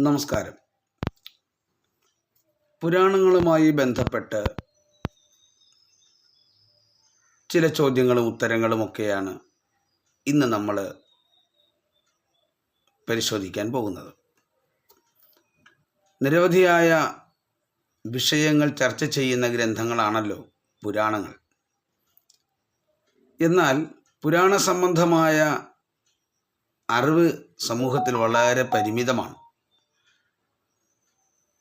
നമസ്കാരം. പുരാണങ്ങളുമായി ബന്ധപ്പെട്ട് ചില ചോദ്യങ്ങളും ഉത്തരങ്ങളും ഒക്കെയാണ് ഇന്ന് നമ്മൾ പരിശോധിക്കാൻ പോകുന്നത്. നിരവധിയായ വിഷയങ്ങൾ ചർച്ച ചെയ്യുന്ന ഗ്രന്ഥങ്ങളാണല്ലോ പുരാണങ്ങൾ. എന്നാൽ പുരാണ സംബന്ധമായ അറിവ് സമൂഹത്തിൽ വളരെ പരിമിതമാണ്.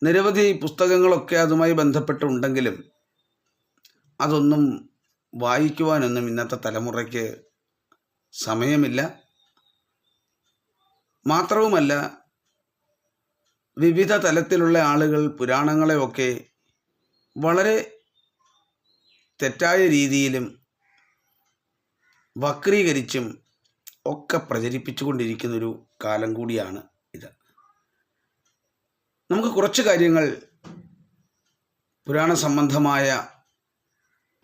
നിരവധി പുസ്തകങ്ങളൊക്കെ അതുമായി ബന്ധപ്പെട്ടുണ്ടെങ്കിലും അതൊന്നും വായിക്കുവാനൊന്നും ഇന്നത്തെ തലമുറയ്ക്ക് സമയമില്ല. മാത്രവുമല്ല വിവിധ തലത്തിലുള്ള ആളുകൾ പുരാണങ്ങളെയൊക്കെ വളരെ തെറ്റായ രീതിയിലും വക്രീകരിച്ചും ഒക്കെ പ്രചരിപ്പിച്ചുകൊണ്ടിരിക്കുന്നൊരു കാലം കൂടിയാണ് ഇത്. നമുക്ക് കുറച്ച് കാര്യങ്ങൾ പുരാണ സംബന്ധമായ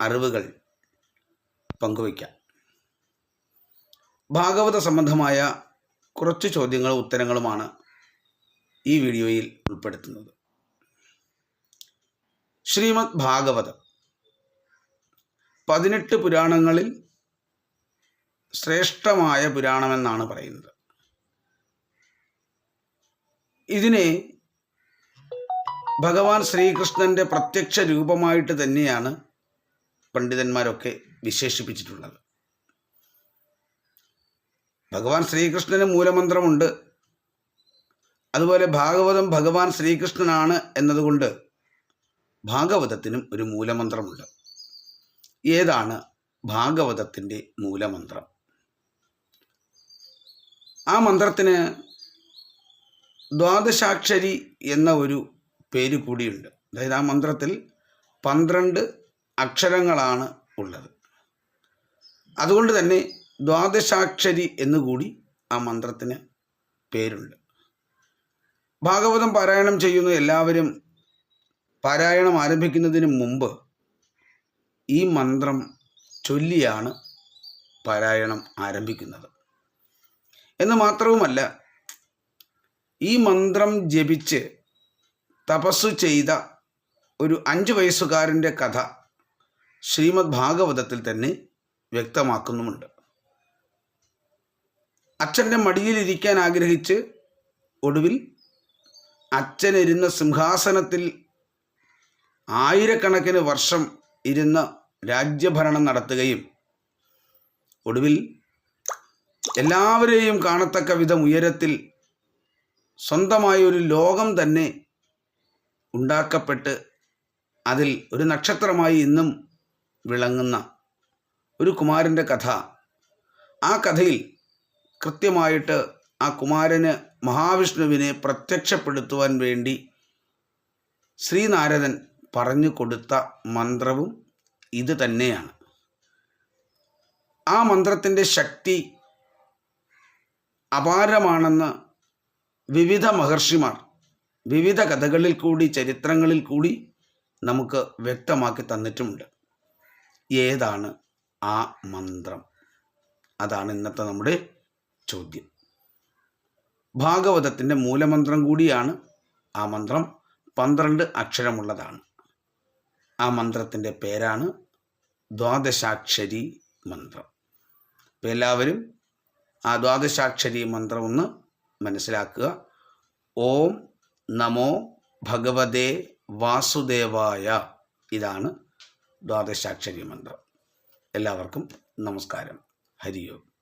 അറിവുകൾ പങ്കുവയ്ക്കാം. ഭാഗവത സംബന്ധമായ കുറച്ച് ചോദ്യങ്ങളും ഉത്തരങ്ങളുമാണ് ഈ വീഡിയോയിൽ ഉൾപ്പെടുത്തുന്നത്. ശ്രീമദ് ഭാഗവതം പതിനെട്ട് പുരാണങ്ങളിൽ ശ്രേഷ്ഠമായ പുരാണമെന്നാണ് പറയുന്നത്. ഇതിനെ ഭഗവാൻ ശ്രീകൃഷ്ണന്റെ പ്രത്യക്ഷ രൂപമായിട്ട് തന്നെയാണ് പണ്ഡിതന്മാരൊക്കെ വിശേഷിപ്പിച്ചിട്ടുള്ളത്. ഭഗവാൻ ശ്രീകൃഷ്ണന് മൂലമന്ത്രമുണ്ട്. അതുപോലെ ഭാഗവതം ഭഗവാൻ ശ്രീകൃഷ്ണനാണ് എന്നതുകൊണ്ട് ഭാഗവതത്തിനും ഒരു മൂലമന്ത്രമുണ്ട്. ഏതാണ് ഭാഗവതത്തിന്റെ മൂലമന്ത്രം? ആ മന്ത്രത്തിന് ദ്വാദശാക്ഷരി എന്ന ഒരു പേര് കൂടിയുണ്ട് അതായത് ആ മന്ത്രത്തിൽ പന്ത്രണ്ട് അക്ഷരങ്ങളാണ് ഉള്ളത്. അതുകൊണ്ട് തന്നെ ദ്വാദശാക്ഷരി എന്നുകൂടി ആ മന്ത്രത്തിന് പേരുണ്ട്. ഭാഗവതം പാരായണം ചെയ്യുന്ന എല്ലാവരും പാരായണം ആരംഭിക്കുന്നതിന് മുമ്പ് ഈ മന്ത്രം ചൊല്ലിയാണ് പാരായണം ആരംഭിക്കുന്നത്. എന്ന് മാത്രവുമല്ല ഈ മന്ത്രം ജപിച്ച് തപസ്സു ചെയ്ത ഒരു അഞ്ച് വയസ്സുകാരന്റെ കഥ ശ്രീമദ് ഭാഗവതത്തിൽ തന്നെ വ്യക്തമാക്കുന്നുമുണ്ട്. അച്ഛന്റെ മടിയിലിരിക്കാൻ ആഗ്രഹിച്ച് ഒടുവിൽ അച്ഛനിരുന്ന സിംഹാസനത്തിൽ ആയിരക്കണക്കിന് വർഷം ഇരുന്ന രാജ്യഭരണം നടത്തുകയും ഒടുവിൽ എല്ലാവരെയും കാണത്തക്ക വിധം ഉയരത്തിൽ സ്വന്തമായൊരു ലോകം തന്നെ ഉണ്ടാക്കപ്പെട്ട് അതിൽ ഒരു നക്ഷത്രമായി ഇന്നും വിളങ്ങുന്ന ഒരു കുമാരന്റെ കഥ. ആ കഥയിൽ കൃത്യമായിട്ട് ആ കുമാരന് മഹാവിഷ്ണുവിനെ പ്രത്യക്ഷപ്പെടുത്തുവാൻ വേണ്ടി ശ്രീനാരദൻ പറഞ്ഞു കൊടുത്ത മന്ത്രവും ഇത് തന്നെയാണ്. ആ മന്ത്രത്തിന്റെ ശക്തി അപാരമാണെന്ന് വിവിധ മഹർഷിമാർ വിവിധ കഥകളിൽ കൂടി ചരിത്രങ്ങളിൽ കൂടി നമുക്ക് വ്യക്തമാക്കി തന്നിട്ടുമുണ്ട്. ഏതാണ് ആ മന്ത്രം? അതാണ് ഇന്നത്തെ നമ്മുടെ ചോദ്യം. ഭാഗവതത്തിന്റെ മൂലമന്ത്രം കൂടിയാണ് ആ മന്ത്രം. പന്ത്രണ്ട് അക്ഷരമുള്ളതാണ്. ആ മന്ത്രത്തിന്റെ പേരാണ് ദ്വാദശാക്ഷരി മന്ത്രം. അപ്പം എല്ലാവരും ആ ദ്വാദശാക്ഷരി മന്ത്രം ഒന്ന് മനസ്സിലാക്കുക. ഓം നമോ ഭഗവതേ വാസുദേവായ. ഇതാണ് ദ്വാദശാക്ഷരി മന്ത്രം. എല്ലാവർക്കും നമസ്കാരം. ഹരിയോം.